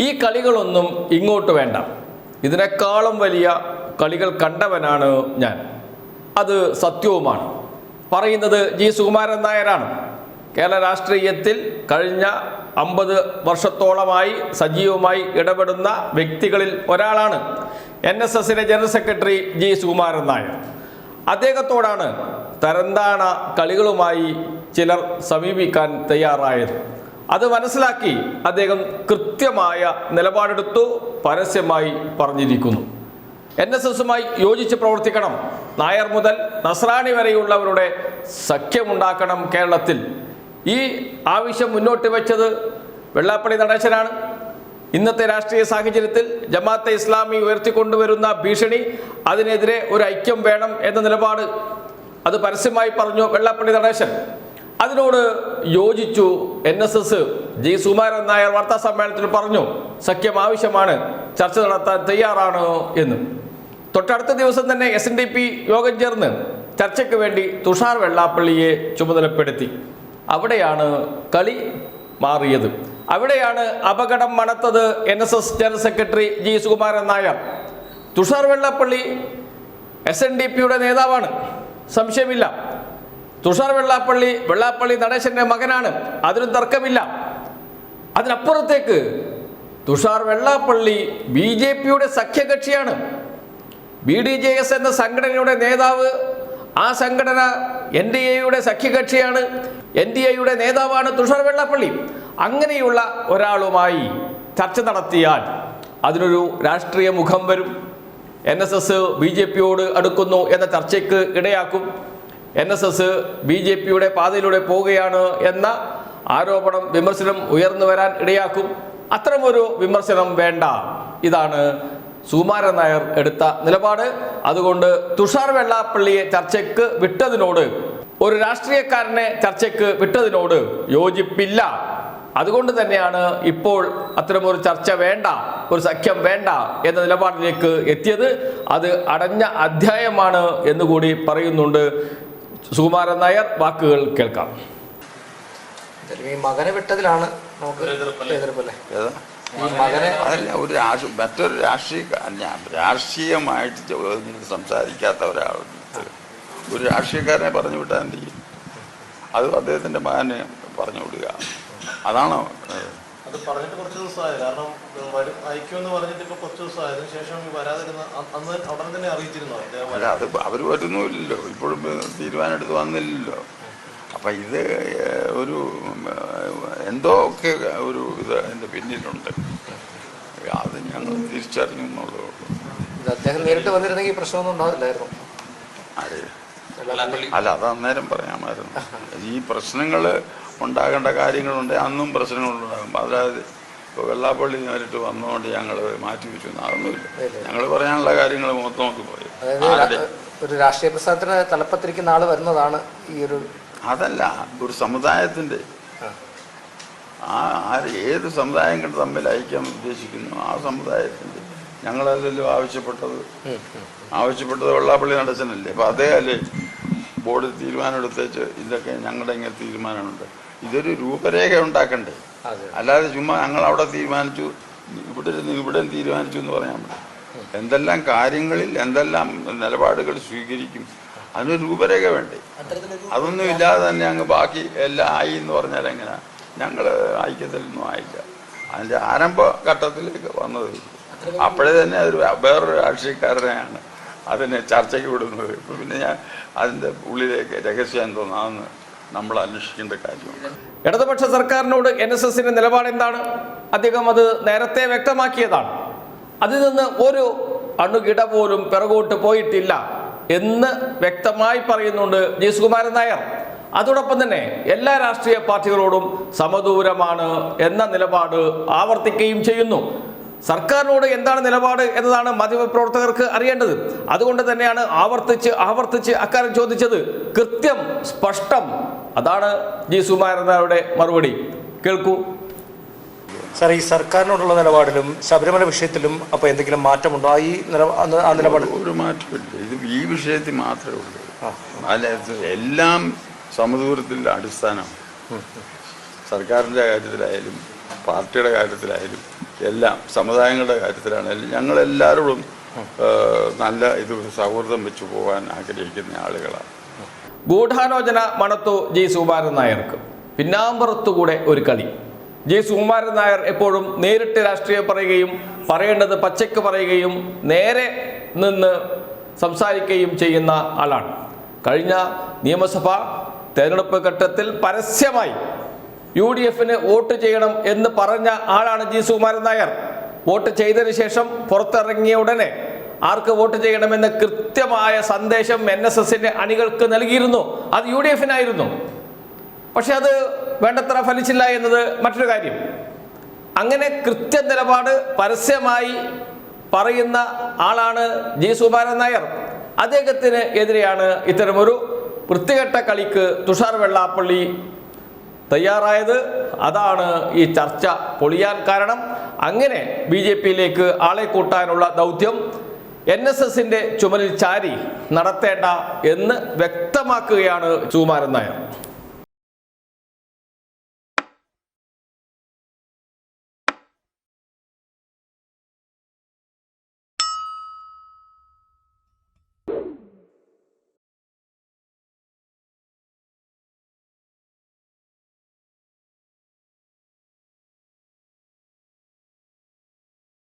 ഈ കളികളൊന്നും ഇങ്ങോട്ട് വേണ്ട. ഇതിനേക്കാളും വലിയ കളികൾ കണ്ടവനാണ് ഞാൻ. അത് സത്യവുമാണ്. പറയുന്നത് ജി സുകുമാരൻ നായരാണ്. കേരള രാഷ്ട്രീയത്തിൽ കഴിഞ്ഞ അമ്പത് വർഷത്തോളമായി സജീവമായി ഇടപെടുന്ന വ്യക്തികളിൽ ഒരാളാണ് എൻ എസ് എസിലെ general secretary G Sukumaran Nair. അദ്ദേഹത്തോടാണ് തരന്താണ കളികളുമായി ചിലർ സമീപിക്കാൻ തയ്യാറായത്. അത് മനസ്സിലാക്കി അദ്ദേഹം കൃത്യമായ നിലപാടെടുത്തു പരസ്യമായി പറഞ്ഞിരിക്കുന്നു. എൻ എസ് എസുമായി യോജിച്ച് പ്രവർത്തിക്കണം. നായർ മുതൽ നസ്രാണി വരെയുള്ളവരുടെ സഖ്യമുണ്ടാക്കണം കേരളത്തിൽ. ഈ ആവശ്യം മുന്നോട്ട് വെച്ചത് വെള്ളാപ്പള്ളി നടേശനാണ്. ഇന്നത്തെ രാഷ്ട്രീയ സാഹചര്യത്തിൽ ജമാഅത്തെ ഇസ്ലാമി ഉയർത്തിക്കൊണ്ടുവരുന്ന ഭീഷണി അതിനെതിരെ ഒരു ഐക്യം വേണം എന്ന നിലപാട്. അത് പരസ്യമായി പറഞ്ഞു വെള്ളാപ്പള്ളി നടേശൻ. അതിനോട് യോജിച്ചു N S S G Sukumaran Nair വാർത്താ സമ്മേളനത്തിൽ പറഞ്ഞു സഖ്യം ആവശ്യമാണ് ചർച്ച നടത്താൻ തയ്യാറാണ് എന്ന്. തൊട്ടടുത്ത ദിവസം തന്നെ എസ് എൻ ഡി പി യോഗം ചേർന്ന് ചർച്ചയ്ക്ക് വേണ്ടി തുഷാർ വെള്ളാപ്പള്ളിയെ ചുമതലപ്പെടുത്തി. അവിടെയാണ് കളി മാറിയത്. അവിടെയാണ് അപകടം മണത്തത് N S S general secretary G Sukumaran Nair. Thushar Vellappally S N D പിയുടെ നേതാവാണ്. സംശയമില്ല. തുഷാർ വെള്ളാപ്പള്ളി വെള്ളാപ്പള്ളി നടേശന്റെ മകനാണ്. അതിനും തർക്കമില്ല. അതിനപ്പുറത്തേക്ക് തുഷാർ വെള്ളാപ്പള്ളി ബി ജെ പിയുടെ സഖ്യകക്ഷിയാണ്. ബി ഡി ജെ എസ് എന്ന സംഘടനയുടെ നേതാവ് ആ സംഘടന എൻ ഡി എയുടെ സഖ്യകക്ഷിയാണ്. എൻ ഡി എയുടെ നേതാവാണ് തുഷാർ വെള്ളാപ്പള്ളി. അങ്ങനെയുള്ള ഒരാളുമായി ചർച്ച നടത്തിയാൽ അതിനൊരു രാഷ്ട്രീയ മുഖം വരും. N S S B J പിയോട് അടുക്കുന്നു എന്ന ചർച്ചയ്ക്ക് ഇടയാക്കും. N S S B J പിയുടെ പാതയിലൂടെ പോവുകയാണ് എന്ന ആരോപണം വിമർശനം ഉയർന്നു വരാൻ ഇടയാക്കും. അത്തരമൊരു വിമർശനം വേണ്ട. ഇതാണ് സുകുമാരൻ നായർ എടുത്ത നിലപാട്. അതുകൊണ്ട് തുഷാർ വെള്ളാപ്പള്ളിയെ ചർച്ചയ്ക്ക് വിട്ടതിനോട് ഒരു രാഷ്ട്രീയക്കാരനെ ചർച്ചയ്ക്ക് വിട്ടതിനോട് യോജിപ്പില്ല. അതുകൊണ്ട് തന്നെയാണ് ഇപ്പോൾ അത്തരമൊരു ചർച്ച വേണ്ട ഒരു സഖ്യം വേണ്ട എന്ന നിലപാടിലേക്ക് എത്തിയത്. അത് അടഞ്ഞ അധ്യായമാണ് എന്നുകൂടി പറയുന്നുണ്ട് സുകുമാരൻ നായർ വാക്കുകൾ കേൾക്കാം. ഈ മകനെ വിട്ടതിലാണ് ഒരു രാഷ്ട്രീയ മറ്റൊരു രാഷ്ട്രീയ ഞാൻ രാഷ്ട്രീയമായിട്ട് സംസാരിക്കാത്ത ഒരാൾ ഒരു രാഷ്ട്രീയക്കാരനെ പറഞ്ഞു വിട്ടാൽ എന്ത് ചെയ്യും? അത് അദ്ദേഹത്തിന്റെ മകനെ പറഞ്ഞു വിടുക. അതാണോ? അത് പറഞ്ഞിട്ട് കുറച്ച് ദിവസമായി. കാരണം വരും അയക്കുമെന്ന് പറഞ്ഞിട്ട് ഇപ്പൊ കുറച്ച് ദിവസമായതിനു ശേഷം വരാതിരുന്ന അന്ന് ഉടനെ തന്നെ അറിയിച്ചിരുന്നു? അല്ല അത് അവർ വരുന്നുമില്ലല്ലോ. ഇപ്പോഴും തീരുമാനം എടുത്ത് വന്നില്ലല്ലോ. അപ്പം ഇത് ഒരു എന്തോ ഒക്കെ ഒരു ഇത് അതിന്റെ പിന്നിലുണ്ട്. അത് ഞങ്ങൾ തിരിച്ചറിഞ്ഞു എന്നുള്ളൂ അദ്ദേഹം നേരിട്ട് വന്നിരുന്നെങ്കിൽ പ്രശ്നമൊന്നും ഉണ്ടാവില്ലായിരുന്നു. അല്ല അത് അന്നേരം പറയാമായിരുന്നു. ഈ പ്രശ്നങ്ങൾ ഉണ്ടാകേണ്ട കാര്യങ്ങളുണ്ട് അന്നും പ്രശ്നങ്ങളുണ്ടാകും. അതായത് ഇപ്പോൾ വെള്ളാപ്പള്ളി നേരിട്ട് വന്നുകൊണ്ട് ഞങ്ങൾ മാറ്റി വെച്ചു അതൊന്നുമില്ല ഞങ്ങൾ പറയാനുള്ള കാര്യങ്ങൾ മൊത്തം നോക്കി പോയി. ഒരു രാഷ്ട്രീയ പ്രസ്ഥാനത്തിന് തലപ്പത്തിരിക്കുന്ന ആൾ വരുന്നതാണ് ഈ ഒരു അതല്ല ഒരു സമുദായത്തിന്റെ ആ. ആര് ഏത് സമുദായങ്ങൾ തമ്മിൽ ഐക്യം ഉദ്ദേശിക്കുന്നു ആ സമുദായത്തിന്റെ ഞങ്ങളല്ലല്ലോ ആവശ്യപ്പെട്ടത്. ആവശ്യപ്പെട്ടത് വെള്ളാപ്പള്ളി നടച്ചനല്ലേ. അപ്പം അതേയല്ലേ ബോർഡ് തീരുമാനം എടുത്തേച്ച് ഇതൊക്കെ ഞങ്ങളുടെ ഇങ്ങനെ തീരുമാനമുണ്ട്. ഇതൊരു രൂപരേഖ ഉണ്ടാക്കണ്ടേ? അല്ലാതെ ചുമ്മാ ഞങ്ങൾ അവിടെ തീരുമാനിച്ചു ഇവിടെ ഇരുന്ന് ഇവിടെ തീരുമാനിച്ചു എന്ന് പറയാൻ പറ്റും എന്തെല്ലാം കാര്യങ്ങളിൽ എന്തെല്ലാം നിലപാടുകൾ സ്വീകരിക്കും അതിനൊരു രൂപരേഖ വേണ്ടേ? അതൊന്നും ഇല്ലാതെ തന്നെ അങ്ങ് ബാക്കി എല്ലാം ആയി എന്ന് പറഞ്ഞാൽ എങ്ങനെ? ഞങ്ങൾ ഐക്യത്തിലൊന്നും ആയില്ല. അതിന്റെ ആരംഭ ഘട്ടത്തിലേക്ക് വന്നത് അപ്പോഴേ തന്നെ അതൊരു വേറൊരു രാഷ്ട്രീയക്കാരനെയാണ് അതിനെ ചർച്ചയ്ക്ക് വിടുന്നത്. ഇപ്പം പിന്നെ ഞാൻ അതിന്റെ ഉള്ളിലേക്ക് രഹസ്യം എന്തോന്നാന്ന് നമ്മൾ അന്വേഷിക്കേണ്ട കാര്യമാണ് ഇടതുപക്ഷ സർക്കാരിനോട് എൻ എസ് എസിന്റെ നിലപാട് എന്താണ്? അദ്ദേഹം അത് നേരത്തെ വ്യക്തമാക്കിയതാണ്. അതിൽ നിന്ന് ഒരു അണുകിട പോലും പിറകോട്ട് പോയിട്ടില്ല എന്ന് വ്യക്തമായി പറയുന്നുണ്ട് ജി സുകുമാരൻ നായർ. അതോടൊപ്പം തന്നെ എല്ലാ രാഷ്ട്രീയ പാർട്ടികളോടും സമദൂരമാണ് എന്ന നിലപാട് ആവർത്തിക്കുകയും ചെയ്യുന്നു. സർക്കാരിനോട് എന്താണ് നിലപാട് എന്നതാണ് മാധ്യമപ്രവർത്തകർക്ക് അറിയേണ്ടത്. അതുകൊണ്ട് തന്നെയാണ് ആവർത്തിച്ച് ആവർത്തിച്ച് അക്കാര്യം ചോദിച്ചത്. കൃത്യം സ്പഷ്ടം. അതാണ് ജി സുമാരനാരുടെ മറുപടി. കേൾക്കൂ. സാർ ഈ സർക്കാരിനോടുള്ള നിലപാടിലും ശബരിമല വിഷയത്തിലും അപ്പോൾ എന്തെങ്കിലും മാറ്റമുണ്ടോ ഈ നില- ആ- ആ നിലപാട്? ഒരു മാറ്റമില്ല. ഇത് ഈ വിഷയത്തിൽ മാത്രമേ ഉള്ളൂ. അല്ല എല്ലാം സമദൂരത്തിന്റെ അടിസ്ഥാനമാണ്. സർക്കാരിന്റെ കാര്യത്തിലായാലും പാർട്ടിയുടെ കാര്യത്തിലായാലും എല്ലാം സമുദായങ്ങളുടെ കാര്യത്തിലാണെങ്കിലും ഞങ്ങളെല്ലാവരോടും നല്ല ഇത് സൗഹൃദം വെച്ചു പോകാൻ ആഗ്രഹിക്കുന്ന ആളുകളാണ്. ഗൂഢാലോചന മണത്തു ജി. സുകുമാരൻ നായർക്ക്. പിന്നാമ്പുറത്തുകൂടെ ഒരു കളി. ജി. സുകുമാരൻ നായർ എപ്പോഴും നേരിട്ട് രാഷ്ട്രീയം പറയുകയും പറയേണ്ടത് പച്ചയ്ക്ക് പറയുകയും നേരെ നിന്ന് സംസാരിക്കുകയും ചെയ്യുന്ന ആളാണ്. കഴിഞ്ഞ നിയമസഭ തെരഞ്ഞെടുപ്പ് ഘട്ടത്തിൽ പരസ്യമായി യു ഡി എഫിന് വോട്ട് ചെയ്യണം എന്ന് പറഞ്ഞ ആളാണ് ജി സുകുമാരൻ നായർ. വോട്ട് ചെയ്തതിനു ശേഷം പുറത്തിറങ്ങിയ ഉടനെ ആർക്ക് വോട്ട് ചെയ്യണമെന്ന് കൃത്യമായ സന്ദേശം എൻ എസ് എസിന്റെ അണികൾക്ക് നൽകിയിരുന്നു. അത് യു ഡി എഫിനായിരുന്നു പക്ഷെ അത് വേണ്ടത്ര ഫലിച്ചില്ല എന്നത് മറ്റൊരു കാര്യം. അങ്ങനെ കൃത്യ നിലപാട് പരസ്യമായി പറയുന്ന ആളാണ് ജി സുകുമാരൻ നായർ. അദ്ദേഹത്തിന് എതിരെയാണ് ഇത്തരമൊരു വൃത്തികെട്ട കളിക്ക് തുഷാർ വെള്ളാപ്പള്ളി തയ്യാറായത് അതാണ് ഈ ചർച്ച പൊളിയാൻ കാരണം. അങ്ങനെ ബി ജെ പിയിലേക്ക് ആളെ കൂട്ടാനുള്ള ദൗത്യം എൻ എസ് എസിന്റെ ചുമലിൽ ചാരി നടത്തേണ്ട എന്ന് വ്യക്തമാക്കുകയാണ് സുകുമാരൻ നായർ.